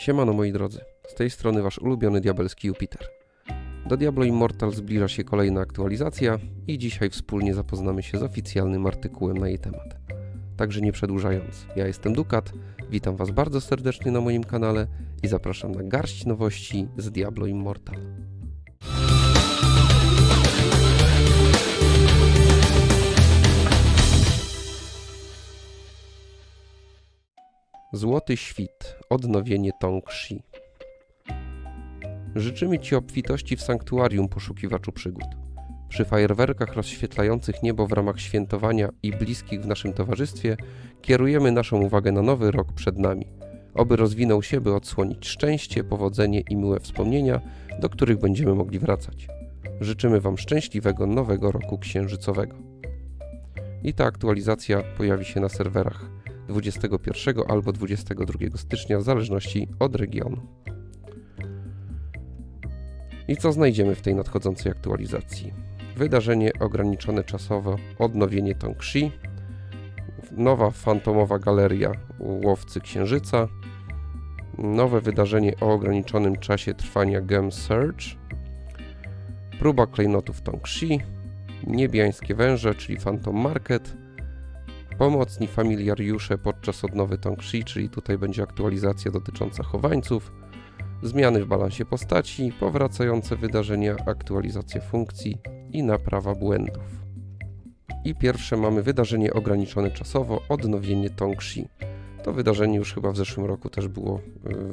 Siemano moi drodzy, z tej strony wasz ulubiony diabelski Jupiter. Do Diablo Immortal zbliża się kolejna aktualizacja i dzisiaj wspólnie zapoznamy się z oficjalnym artykułem na jej temat. Także nie przedłużając, ja jestem Dukat, witam was bardzo serdecznie na moim kanale i zapraszam na garść nowości z Diablo Immortal. Złoty Świt, odnowienie Tongshi. Życzymy Ci obfitości w sanktuarium poszukiwaczu przygód. Przy fajerwerkach rozświetlających niebo w ramach świętowania i bliskich w naszym towarzystwie kierujemy naszą uwagę na nowy rok przed nami. Oby rozwinął się, by odsłonić szczęście, powodzenie i miłe wspomnienia, do których będziemy mogli wracać. Życzymy Wam szczęśliwego nowego roku księżycowego. I ta aktualizacja pojawi się na serwerach 21 albo 22 stycznia, w zależności od regionu. I co znajdziemy w tej nadchodzącej aktualizacji? Wydarzenie ograniczone czasowo, odnowienie Tongshi, nowa fantomowa galeria Łowcy Księżyca, nowe wydarzenie o ograniczonym czasie trwania Gem Search, próba klejnotów Tongshi, niebiańskie węże, czyli Phantom Market, pomocni familiariusze podczas odnowy Tongshi, czyli tutaj będzie aktualizacja dotycząca chowańców, zmiany w balansie postaci, powracające wydarzenia, aktualizacja funkcji i naprawa błędów. I pierwsze mamy wydarzenie ograniczone czasowo, odnowienie Tongshi. To wydarzenie już chyba w zeszłym roku też było y,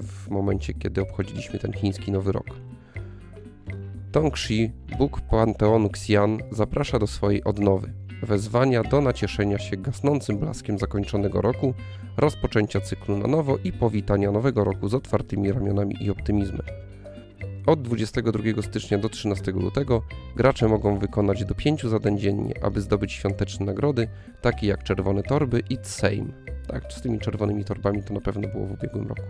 w momencie, kiedy obchodziliśmy ten chiński nowy rok. Tongshi, Bóg Panteonu Xian, zaprasza do swojej odnowy wezwania do nacieszenia się gasnącym blaskiem zakończonego roku, rozpoczęcia cyklu na nowo i powitania nowego roku z otwartymi ramionami i optymizmem. Od 22 stycznia do 13 lutego gracze mogą wykonać do 5 zadań dziennie, aby zdobyć świąteczne nagrody, takie jak czerwone torby i Same. Tak, z tymi czerwonymi torbami to na pewno było w ubiegłym roku.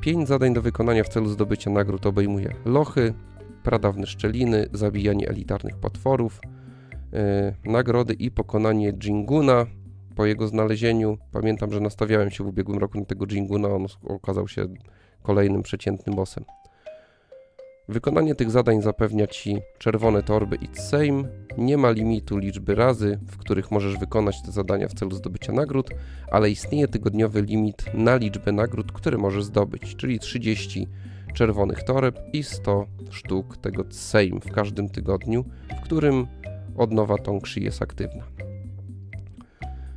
5 zadań do wykonania w celu zdobycia nagród obejmuje lochy, pradawne szczeliny, zabijanie elitarnych potworów, nagrody i pokonanie Jinguna po jego znalezieniu. Pamiętam, że nastawiałem się w ubiegłym roku na tego Jinguna, on okazał się kolejnym przeciętnym bossem. Wykonanie tych zadań zapewnia Ci czerwone torby i same. Nie ma limitu liczby razy, w których możesz wykonać te zadania w celu zdobycia nagród, ale istnieje tygodniowy limit na liczbę nagród, które możesz zdobyć, czyli 30 czerwonych toreb i 100 sztuk tego same w każdym tygodniu, w którym odnowa Tongshi jest aktywna.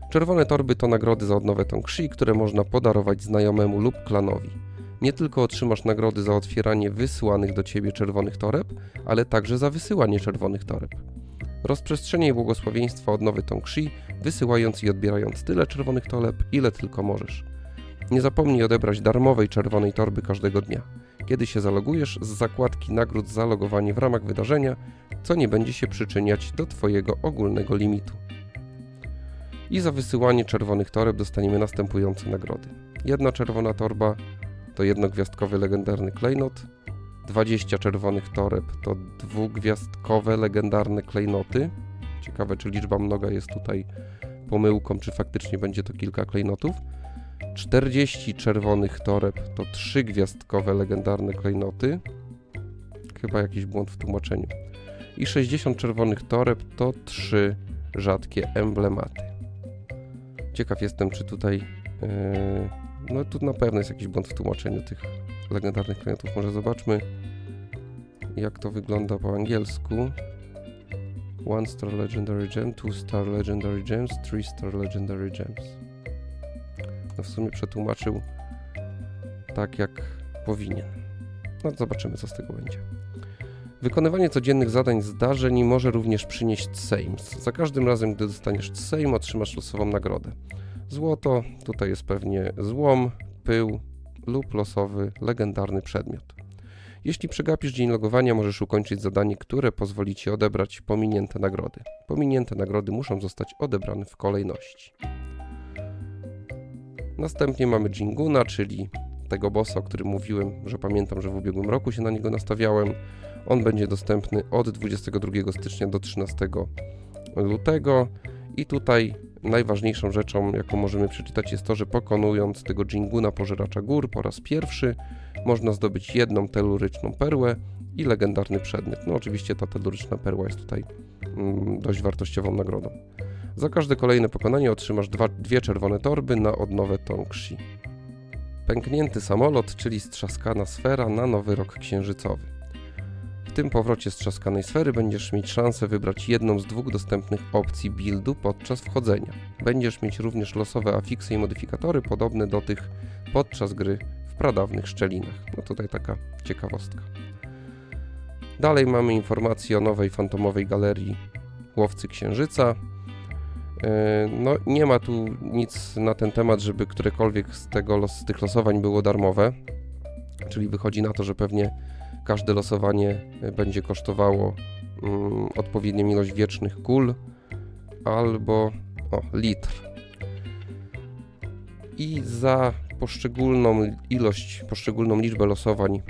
Czerwone torby to nagrody za odnowę Tongshi, które można podarować znajomemu lub klanowi. Nie tylko otrzymasz nagrody za otwieranie wysyłanych do ciebie czerwonych toreb, ale także za wysyłanie czerwonych toreb. Rozprzestrzenie błogosławieństwa odnowy Tongshi, wysyłając i odbierając tyle czerwonych toreb, ile tylko możesz. Nie zapomnij odebrać darmowej czerwonej torby każdego dnia. Kiedy się zalogujesz z zakładki nagród za logowanie w ramach wydarzenia, co nie będzie się przyczyniać do Twojego ogólnego limitu. I za wysyłanie czerwonych toreb dostaniemy następujące nagrody. Jedna czerwona torba to jednogwiazdkowy legendarny klejnot, 20 czerwonych toreb to dwugwiazdkowe legendarne klejnoty. Ciekawe, czy liczba mnoga jest tutaj pomyłką, czy faktycznie będzie to kilka klejnotów. 40 czerwonych toreb to trzygwiazdkowe legendarne klejnoty. Chyba jakiś błąd w tłumaczeniu. I 60 czerwonych toreb to trzy rzadkie emblematy. Ciekaw jestem, czy tutaj. Yy, no tu na pewno jest jakiś błąd w tłumaczeniu tych legendarnych klejnotów. Może zobaczmy, jak to wygląda po angielsku. One star legendary gem, two star legendary gems, three star legendary gems. No w sumie przetłumaczył tak jak powinien. No zobaczymy co z tego będzie. Wykonywanie codziennych zadań zdarzeń może również przynieść Sejms. Za każdym razem, gdy dostaniesz Sejm, otrzymasz losową nagrodę. Złoto, tutaj jest pewnie złom, pył lub losowy, legendarny przedmiot. Jeśli przegapisz dzień logowania, możesz ukończyć zadanie, które pozwoli Ci odebrać pominięte nagrody. Pominięte nagrody muszą zostać odebrane w kolejności. Następnie mamy Jinguna, czyli tego bossa, o którym mówiłem, że pamiętam, że w ubiegłym roku się na niego nastawiałem. On będzie dostępny od 22 stycznia do 13 lutego i tutaj najważniejszą rzeczą, jaką możemy przeczytać, jest to, że pokonując tego Jinguna pożeracza gór po raz pierwszy, można zdobyć jedną teluryczną perłę i legendarny przedmiot. No oczywiście ta teluryczna perła jest tutaj mm, dość wartościową nagrodą. Za każde kolejne pokonanie otrzymasz dwa, dwie czerwone torby na odnowę Tongshi. Pęknięty samolot, czyli strzaskana sfera na nowy rok księżycowy. W tym powrocie strzaskanej sfery będziesz mieć szansę wybrać jedną z dwóch dostępnych opcji buildu podczas wchodzenia. Będziesz mieć również losowe afiksy i modyfikatory podobne do tych podczas gry w pradawnych szczelinach. No tutaj taka ciekawostka. Dalej mamy informację o nowej fantomowej galerii Łowcy Księżyca. E, No, nie ma tu nic na ten temat, żeby którekolwiek z, tego, los- z tych losowań było darmowe. Czyli wychodzi na to, że pewnie każde losowanie e, będzie kosztowało mm, odpowiednią ilość wiecznych kul albo o, litr. I za poszczególną ilość, poszczególną liczbę losowań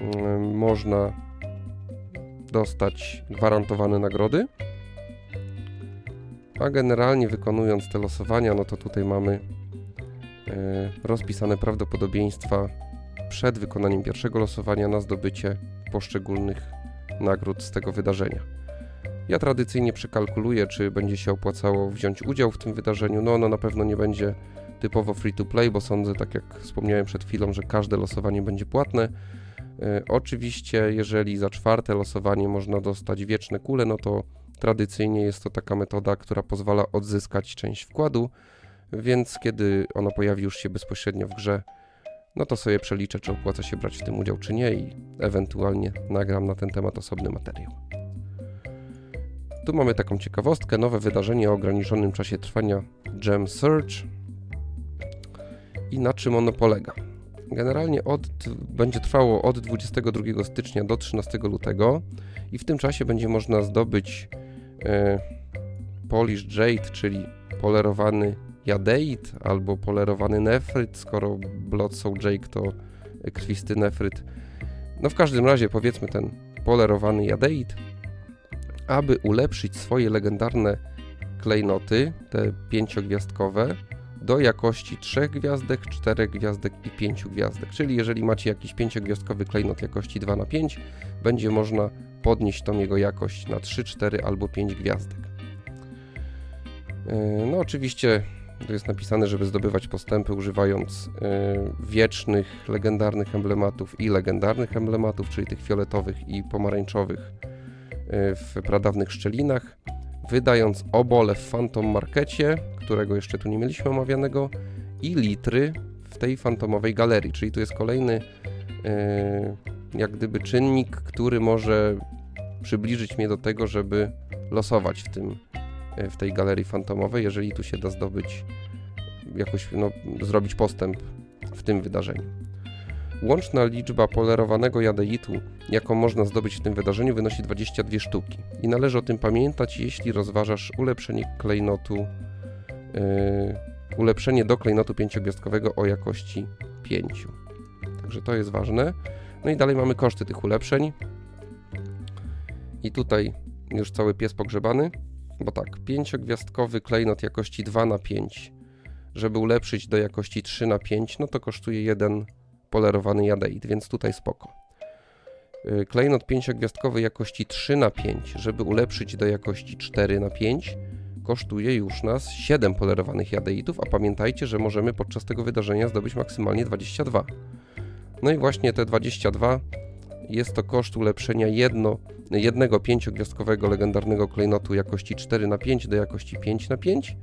mm, można dostać gwarantowane nagrody. A generalnie wykonując te losowania, no to tutaj mamy e, rozpisane prawdopodobieństwa przed wykonaniem pierwszego losowania na zdobycie poszczególnych nagród z tego wydarzenia. Ja tradycyjnie przekalkuluję, czy będzie się opłacało wziąć udział w tym wydarzeniu. No ono na pewno nie będzie typowo free to play, bo sądzę, tak jak wspomniałem przed chwilą, że każde losowanie będzie płatne. E, oczywiście, jeżeli za czwarte losowanie można dostać wieczne kule, no to tradycyjnie jest to taka metoda, która pozwala odzyskać część wkładu, więc kiedy ona pojawi już się bezpośrednio w grze, no to sobie przeliczę, czy opłaca się brać w tym udział, czy nie i ewentualnie nagram na ten temat osobny materiał. Tu mamy taką ciekawostkę, nowe wydarzenie o ograniczonym czasie trwania Gem Search i na czym ono polega. Generalnie od, będzie trwało od 22 stycznia do 13 lutego i w tym czasie będzie można zdobyć Polish Jade, czyli polerowany jadeit albo polerowany nefryt, skoro Blood Soul Jake to krwisty nefryt. No w każdym razie powiedzmy ten polerowany jadeit, aby ulepszyć swoje legendarne klejnoty, te pięciogwiazdkowe, do jakości 3 gwiazdek, 4 gwiazdek i 5 gwiazdek. Czyli jeżeli macie jakiś pięciogwiazdkowy klejnot jakości 2 na 5, będzie można podnieść tą jego jakość na 3, 4 albo 5 gwiazdek. Yy, No oczywiście tu jest napisane, żeby zdobywać postępy używając yy, wiecznych, legendarnych emblematów i legendarnych emblematów, czyli tych fioletowych i pomarańczowych yy, w pradawnych szczelinach, wydając obole w Phantom Markecie, którego jeszcze tu nie mieliśmy omawianego, i litry w tej fantomowej galerii, czyli tu jest kolejny jak gdyby czynnik, który może przybliżyć mnie do tego, żeby losować w tym e, w tej galerii fantomowej, jeżeli tu się da zdobyć jakoś, no, zrobić postęp w tym wydarzeniu. Łączna liczba polerowanego jadeitu, jaką można zdobyć w tym wydarzeniu, wynosi 22 sztuki. I należy o tym pamiętać, jeśli rozważasz ulepszenie klejnotu, yy, ulepszenie do klejnotu pięciogwiazdkowego o jakości 5. Także to jest ważne. No i dalej mamy koszty tych ulepszeń. I tutaj już cały pies pogrzebany, bo tak, pięciogwiazdkowy klejnot jakości 2 na 5, żeby ulepszyć do jakości 3 na 5, no to kosztuje jeden polerowany jadeit, więc tutaj spoko. Yy, Klejnot pięciogwiazdkowy jakości 3 na 5, żeby ulepszyć do jakości 4 na 5, kosztuje już nas 7 polerowanych jadeitów, a pamiętajcie, że możemy podczas tego wydarzenia zdobyć maksymalnie 22. No i właśnie te 22 jest to koszt ulepszenia jedno, jednego pięciogwiazdkowego legendarnego klejnotu jakości 4 na 5 do jakości 5 na 5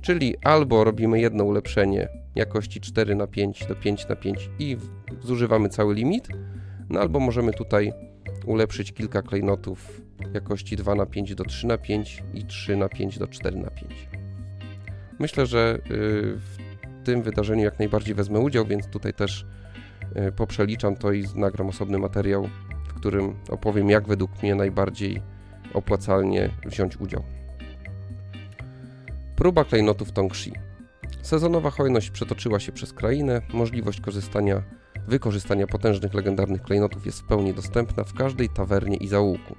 czyli albo robimy jedno ulepszenie jakości 4 na 5 do 5 na 5 i zużywamy cały limit, no albo możemy tutaj ulepszyć kilka klejnotów jakości 2 na 5 do 3 na 5 i 3 na 5 do 4 na 5. Myślę, że y, w tym wydarzeniu jak najbardziej wezmę udział, więc tutaj też poprzeliczam to i nagram osobny materiał, w którym opowiem jak według mnie najbardziej opłacalnie wziąć udział. Próba klejnotów Tongshi. Sezonowa hojność przetoczyła się przez krainę, możliwość korzystania, wykorzystania potężnych legendarnych klejnotów jest w pełni dostępna w każdej tawernie i zaułku.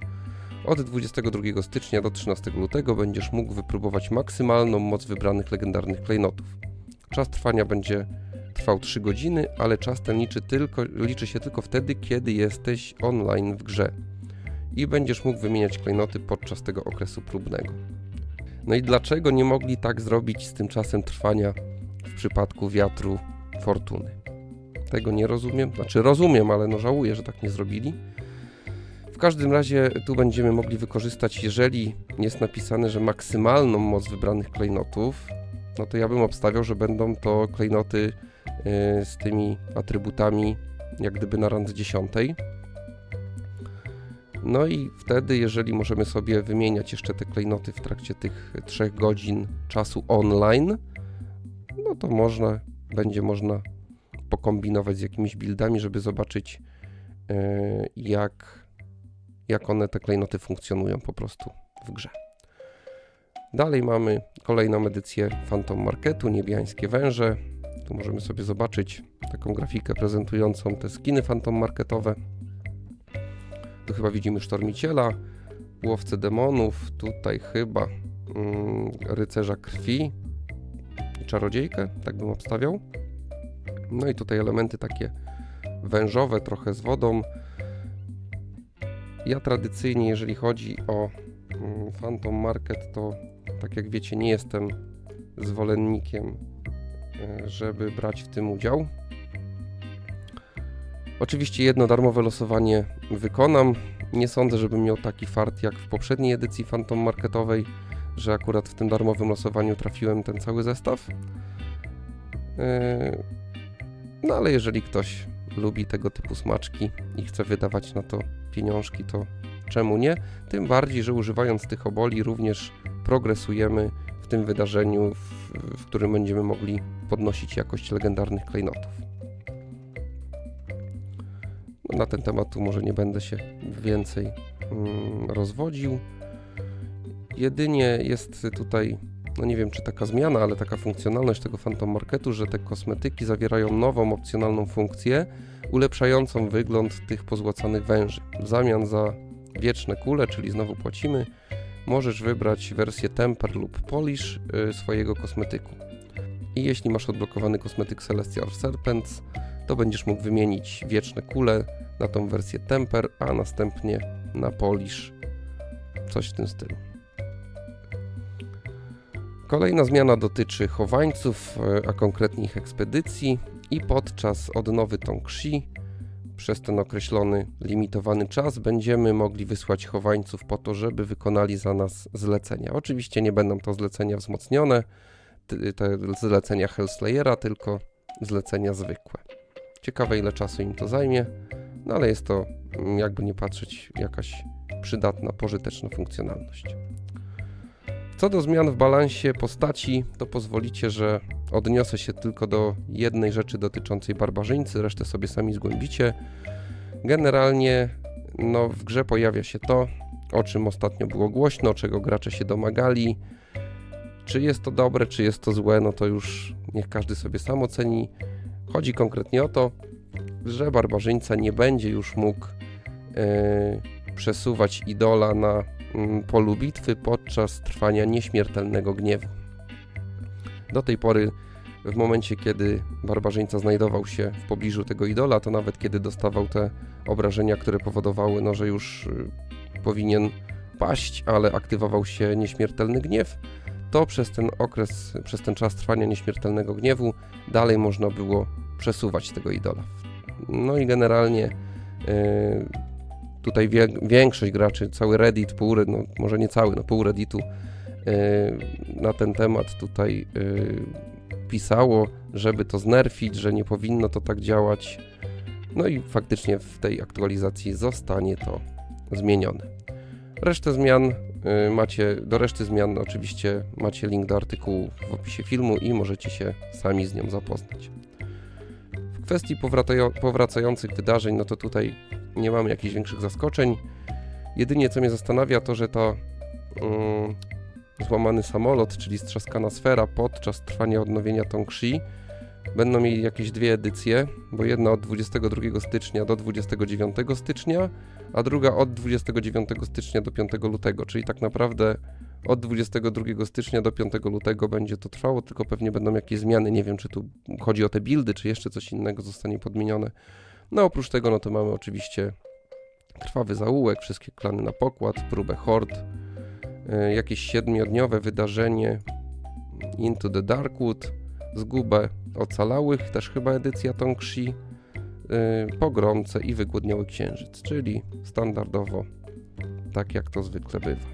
Od 22 stycznia do 13 lutego będziesz mógł wypróbować maksymalną moc wybranych legendarnych klejnotów. Czas trwania będzie trwał 3 godziny, ale czas ten liczy, tylko, liczy się tylko wtedy, kiedy jesteś online w grze i będziesz mógł wymieniać klejnoty podczas tego okresu próbnego. No i dlaczego nie mogli tak zrobić z tym czasem trwania w przypadku wiatru fortuny? Tego nie rozumiem. Znaczy rozumiem, ale no żałuję, że tak nie zrobili. W każdym razie tu będziemy mogli wykorzystać, jeżeli jest napisane, że maksymalną moc wybranych klejnotów, no to ja bym obstawiał, że będą to klejnoty z tymi atrybutami jak gdyby na randze 10. No i wtedy, jeżeli możemy sobie wymieniać jeszcze te klejnoty w trakcie tych 3 godzin czasu online, no to można, będzie można pokombinować z jakimiś buildami, żeby zobaczyć yy, jak, jak one te klejnoty funkcjonują po prostu w grze. Dalej mamy kolejną edycję Phantom Marketu, niebiańskie węże. Tu możemy sobie zobaczyć taką grafikę prezentującą te skiny Phantom Marketowe. Tu chyba widzimy Sztormiciela, Łowcę Demonów, tutaj chyba mm, Rycerza Krwi i Czarodziejkę, tak bym obstawiał. No i tutaj elementy takie wężowe, trochę z wodą. Ja tradycyjnie, jeżeli chodzi o mm, Phantom Market, to tak jak wiecie, nie jestem zwolennikiem, żeby brać w tym udział. Oczywiście jedno darmowe losowanie wykonam. Nie sądzę, żebym miał taki fart jak w poprzedniej edycji Phantom Marketowej, że akurat w tym darmowym losowaniu trafiłem ten cały zestaw. E, no ale jeżeli ktoś lubi tego typu smaczki i chce wydawać na to pieniążki, to czemu nie? Tym bardziej, że używając tych oboli również progresujemy w tym wydarzeniu, w, w którym będziemy mogli podnosić jakość legendarnych klejnotów. No, na ten temat tu może nie będę się więcej mm, rozwodził. Jedynie jest tutaj, no nie wiem czy taka zmiana, ale taka funkcjonalność tego Phantom Marketu, że te kosmetyki zawierają nową opcjonalną funkcję ulepszającą wygląd tych pozłacanych węży. W zamian za wieczne kule, czyli znowu płacimy, możesz wybrać wersję Temper lub Polish y, swojego kosmetyku. I jeśli masz odblokowany kosmetyk Celestial Serpents, to będziesz mógł wymienić wieczne kule na tą wersję Temper, a następnie na Polish. Coś w tym stylu. Kolejna zmiana dotyczy chowańców, y, a konkretnie ich ekspedycji i podczas odnowy Tongxi przez ten określony, limitowany czas będziemy mogli wysłać chowańców po to, żeby wykonali za nas zlecenia. Oczywiście nie będą to zlecenia wzmocnione, te zlecenia Hellslayera, tylko zlecenia zwykłe. Ciekawe ile czasu im to zajmie, no ale jest to, jakby nie patrzeć, jakaś przydatna, pożyteczna funkcjonalność. Co do zmian w balansie postaci, to pozwolicie, że odniosę się tylko do jednej rzeczy dotyczącej barbarzyńcy, resztę sobie sami zgłębicie. Generalnie no, w grze pojawia się to, o czym ostatnio było głośno, czego gracze się domagali. Czy jest to dobre, czy jest to złe, no to już niech każdy sobie sam oceni. Chodzi konkretnie o to, że barbarzyńca nie będzie już mógł yy, przesuwać idola na yy, polu bitwy podczas trwania nieśmiertelnego gniewu. Do tej pory, w momencie kiedy barbarzyńca znajdował się w pobliżu tego idola, to nawet kiedy dostawał te obrażenia, które powodowały, no, że już y, powinien paść, ale aktywował się nieśmiertelny gniew, to przez ten okres, przez ten czas trwania nieśmiertelnego gniewu dalej można było przesuwać tego idola. No i generalnie yy, tutaj większość graczy, cały Reddit, pół, no może nie cały, no pół Redditu yy, na ten temat tutaj yy, pisało, żeby to znerfić, że nie powinno to tak działać. No i faktycznie w tej aktualizacji zostanie to zmienione. Resztę zmian y, macie, do reszty zmian oczywiście macie link do artykułu w opisie filmu i możecie się sami z nią zapoznać. W kwestii powracających wydarzeń, no to tutaj nie mamy jakichś większych zaskoczeń. Jedynie co mnie zastanawia to, że to yy, złamany samolot, czyli strzaskana sfera podczas trwania odnowienia Tongxi Będą mieli jakieś dwie edycje, bo jedna od 22 stycznia do 29 stycznia, a druga od 29 stycznia do 5 lutego, czyli tak naprawdę od 22 stycznia do 5 lutego będzie to trwało, tylko pewnie będą jakieś zmiany. Nie wiem, czy tu chodzi o te buildy, czy jeszcze coś innego zostanie podmienione. No oprócz tego, no to mamy oczywiście krwawy zaułek, wszystkie klany na pokład, próbę hord, y, jakieś siedmiodniowe wydarzenie Into the Darkwood, zgubę ocalałych, też chyba edycja Tongshi, yy, pogromce i wygłodniały księżyc, czyli standardowo tak jak to zwykle bywa.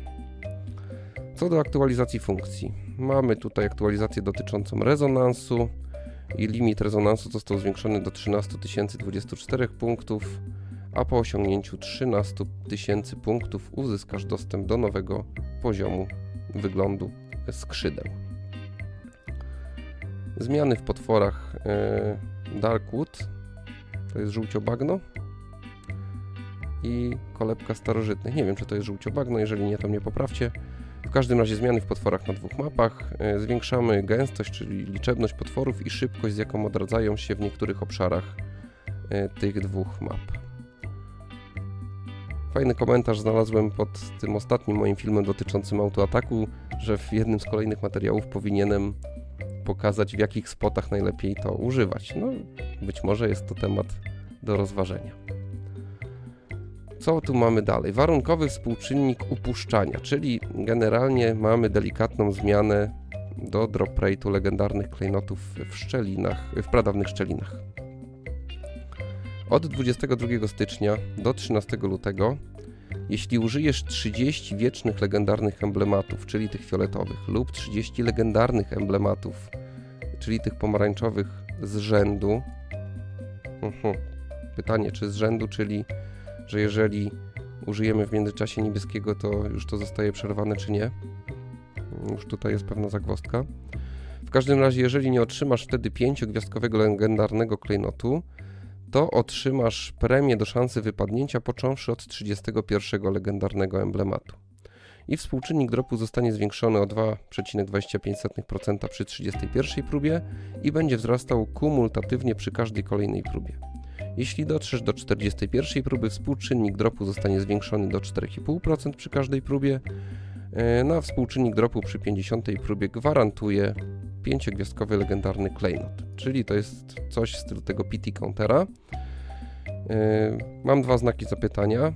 Co do aktualizacji funkcji, mamy tutaj aktualizację dotyczącą rezonansu i limit rezonansu został zwiększony do 13 024 punktów, a po osiągnięciu 13 000 punktów uzyskasz dostęp do nowego poziomu wyglądu skrzydeł. Zmiany w potworach e, Darkwood, to jest żółcio-bagno i kolebka starożytnych. Nie wiem, czy to jest żółcio-bagno, jeżeli nie, to mnie poprawcie. W każdym razie zmiany w potworach na dwóch mapach. E, Zwiększamy gęstość, czyli liczebność potworów i szybkość, z jaką odradzają się w niektórych obszarach e, tych dwóch map. Fajny komentarz znalazłem pod tym ostatnim moim filmem dotyczącym autoataku, że w jednym z kolejnych materiałów powinienem pokazać, w jakich spotach najlepiej to używać. No, być może jest to temat do rozważenia. Co tu mamy dalej? Warunkowy współczynnik upuszczania, czyli generalnie mamy delikatną zmianę do drop rate'u legendarnych klejnotów w szczelinach, w pradawnych szczelinach. Od 22 stycznia do 13 lutego, jeśli użyjesz 30 wiecznych legendarnych emblematów, czyli tych fioletowych, lub 30 legendarnych emblematów, czyli tych pomarańczowych z rzędu. Mhm. Pytanie, czy z rzędu, czyli że jeżeli użyjemy w międzyczasie niebieskiego, to już to zostaje przerwane, czy nie. Już tutaj jest pewna zagwozdka. W każdym razie, jeżeli nie otrzymasz wtedy pięciogwiazdkowego legendarnego klejnotu, to otrzymasz premię do szansy wypadnięcia począwszy od 31 legendarnego emblematu. I współczynnik dropu zostanie zwiększony o 2,25% przy 31 próbie i będzie wzrastał kumultatywnie przy każdej kolejnej próbie. Jeśli dotrzesz do 41 próby, współczynnik dropu zostanie zwiększony do 4,5% przy każdej próbie. E, Na współczynnik dropu przy 50 próbie gwarantuje 5-gwiazdkowy legendarny klejnot, czyli to jest coś w stylu tego PT countera. E, Mam dwa znaki zapytania.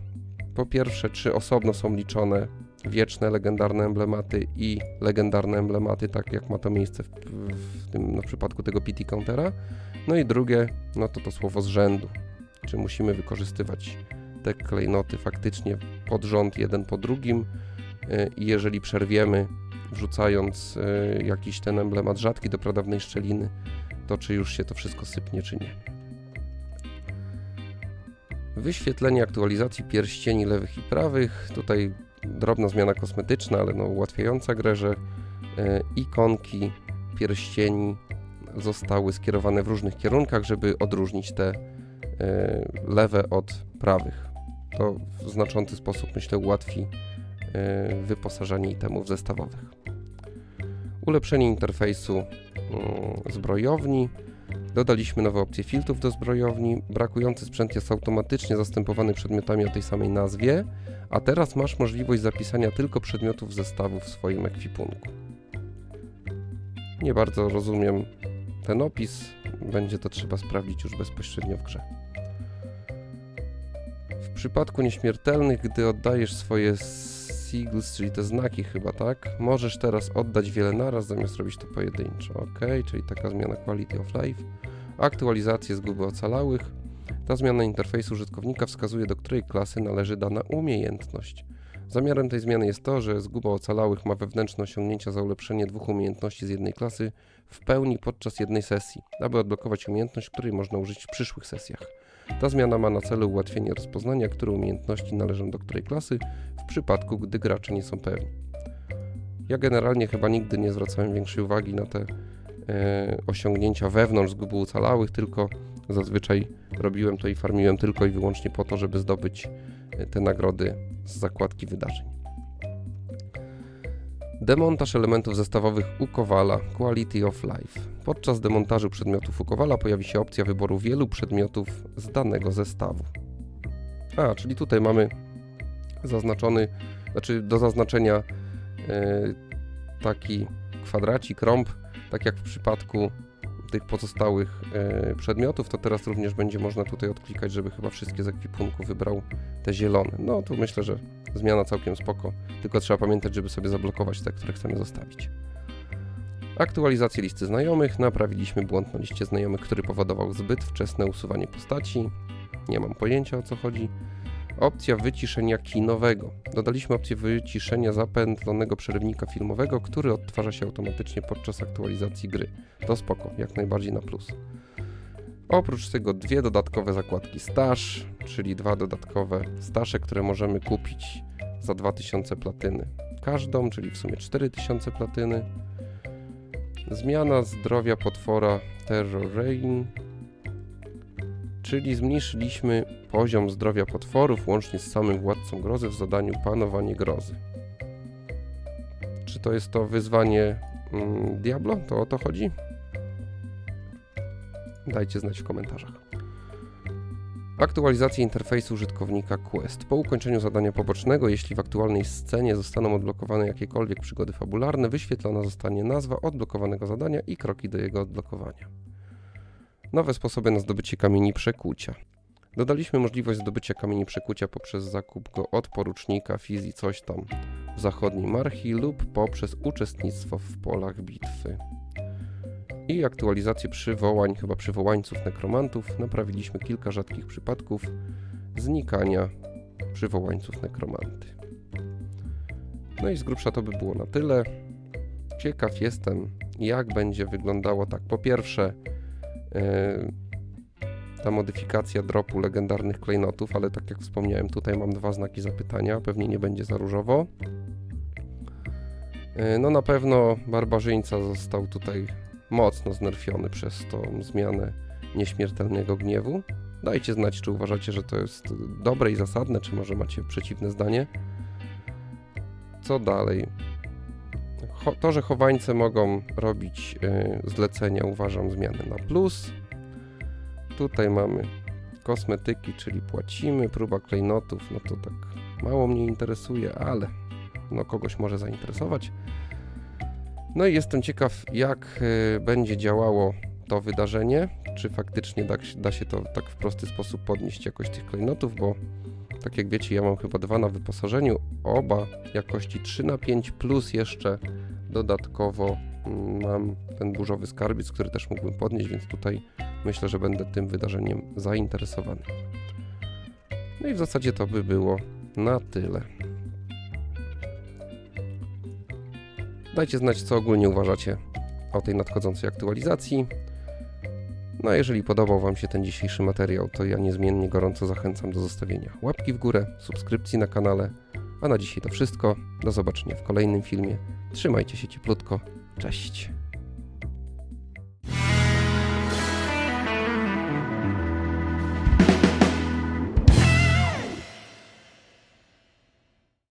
Po pierwsze, czy osobno są liczone wieczne legendarne emblematy i legendarne emblematy, tak jak ma to miejsce w, w tym w przypadku tego PT countera. No i drugie, no to to słowo z rzędu. Czy musimy wykorzystywać te klejnoty faktycznie pod rząd jeden po drugim y, i jeżeli przerwiemy wrzucając y, jakiś ten emblemat rzadki do pradawnej szczeliny, to czy już się to wszystko sypnie, czy nie. Wyświetlenie aktualizacji pierścieni lewych i prawych. Tutaj drobna zmiana kosmetyczna, ale no ułatwiająca grę, że y, ikonki pierścieni zostały skierowane w różnych kierunkach, żeby odróżnić te e, lewe od prawych. To w znaczący sposób, myślę, ułatwi e, wyposażanie itemów zestawowych. Ulepszenie interfejsu mm, zbrojowni. Dodaliśmy nowe opcje filtrów do zbrojowni. Brakujący sprzęt jest automatycznie zastępowany przedmiotami o tej samej nazwie, a teraz masz możliwość zapisania tylko przedmiotów zestawu w swoim ekwipunku. Nie bardzo rozumiem ten opis. Będzie to trzeba sprawdzić już bezpośrednio w grze. W przypadku nieśmiertelnych, gdy oddajesz swoje sigils, czyli te znaki chyba, tak? Możesz teraz oddać wiele naraz, zamiast robić to pojedynczo. Ok, czyli taka zmiana quality of life. Aktualizacje zguby ocalałych. Ta zmiana interfejsu użytkownika wskazuje, do której klasy należy dana umiejętność. Zamiarem tej zmiany jest to, że zguba ocalałych ma wewnętrzne osiągnięcia za ulepszenie dwóch umiejętności z jednej klasy w pełni podczas jednej sesji, aby odblokować umiejętność, której można użyć w przyszłych sesjach. Ta zmiana ma na celu ułatwienie rozpoznania, które umiejętności należą do której klasy w przypadku, gdy gracze nie są pewni. Ja generalnie chyba nigdy nie zwracałem większej uwagi na te e, osiągnięcia wewnątrz zguby ocalałych, tylko zazwyczaj robiłem to i farmiłem tylko i wyłącznie po to, żeby zdobyć e, te nagrody z zakładki wydarzeń. Demontaż elementów zestawowych u Kowala Quality of Life. Podczas demontażu przedmiotu Fukowala pojawi się opcja wyboru wielu przedmiotów z danego zestawu. A, czyli tutaj mamy zaznaczony, znaczy do zaznaczenia e, taki kwadracik, rąb, tak jak w przypadku tych pozostałych e, przedmiotów, to teraz również będzie można tutaj odklikać, żeby chyba wszystkie z ekwipunku wybrał te zielone. No tu myślę, że zmiana całkiem spoko, tylko trzeba pamiętać, żeby sobie zablokować te, które chcemy zostawić. Aktualizację listy znajomych. Naprawiliśmy błąd na liście znajomych, który powodował zbyt wczesne usuwanie postaci. Nie mam pojęcia o co chodzi. Opcja wyciszenia kinowego. Dodaliśmy opcję wyciszenia zapętlonego przerywnika filmowego, który odtwarza się automatycznie podczas aktualizacji gry. To spoko, jak najbardziej na plus. Oprócz tego dwie dodatkowe zakładki staż, czyli dwa dodatkowe stasze, które możemy kupić za 2000 platyny. Każdą, czyli w sumie 4000 platyny. Zmiana zdrowia potwora Terror Rain, czyli zmniejszyliśmy poziom zdrowia potworów łącznie z samym władcą grozy w zadaniu Panowanie Grozy. Czy to jest to wyzwanie mm, Diablo? To o to chodzi? Dajcie znać w komentarzach. Aktualizacja interfejsu użytkownika Quest. Po ukończeniu zadania pobocznego, jeśli w aktualnej scenie zostaną odblokowane jakiekolwiek przygody fabularne, wyświetlona zostanie nazwa odblokowanego zadania i kroki do jego odblokowania. Nowe sposoby na zdobycie kamieni przekucia. Dodaliśmy możliwość zdobycia kamieni przekucia poprzez zakup go od porucznika Fizi coś tam w zachodniej Marchi lub poprzez uczestnictwo w polach bitwy. I aktualizację przywołań, chyba przywołańców nekromantów. Naprawiliśmy kilka rzadkich przypadków znikania przywołańców nekromanty. No i z grubsza to by było na tyle. Ciekaw jestem, jak będzie wyglądało tak. Po pierwsze, yy, ta modyfikacja dropu legendarnych klejnotów, ale tak jak wspomniałem, tutaj mam dwa znaki zapytania, pewnie nie będzie za różowo. Yy, No na pewno barbarzyńca został tutaj mocno znerfiony przez tą zmianę nieśmiertelnego gniewu. Dajcie znać, czy uważacie, że to jest dobre i zasadne, czy może macie przeciwne zdanie. Co dalej? To, że chowańce mogą robić yy, zlecenia, uważam zmianę na plus. Tutaj mamy kosmetyki, czyli płacimy, próba klejnotów, no to tak mało mnie interesuje, ale no kogoś może zainteresować. No i jestem ciekaw, jak y, będzie działało to wydarzenie. Czy faktycznie da, da się to tak w prosty sposób podnieść jakość tych klejnotów, bo tak jak wiecie, ja mam chyba dwa na wyposażeniu, oba jakości 3 na 5 plus jeszcze dodatkowo mm, mam ten burzowy skarbiec, który też mógłbym podnieść, więc tutaj myślę, że będę tym wydarzeniem zainteresowany. No i w zasadzie to by było na tyle. Dajcie znać, co ogólnie uważacie o tej nadchodzącej aktualizacji. No a jeżeli podobał Wam się ten dzisiejszy materiał, to ja niezmiennie gorąco zachęcam do zostawienia łapki w górę, subskrypcji na kanale. A na dzisiaj to wszystko. Do zobaczenia w kolejnym filmie. Trzymajcie się cieplutko. Cześć.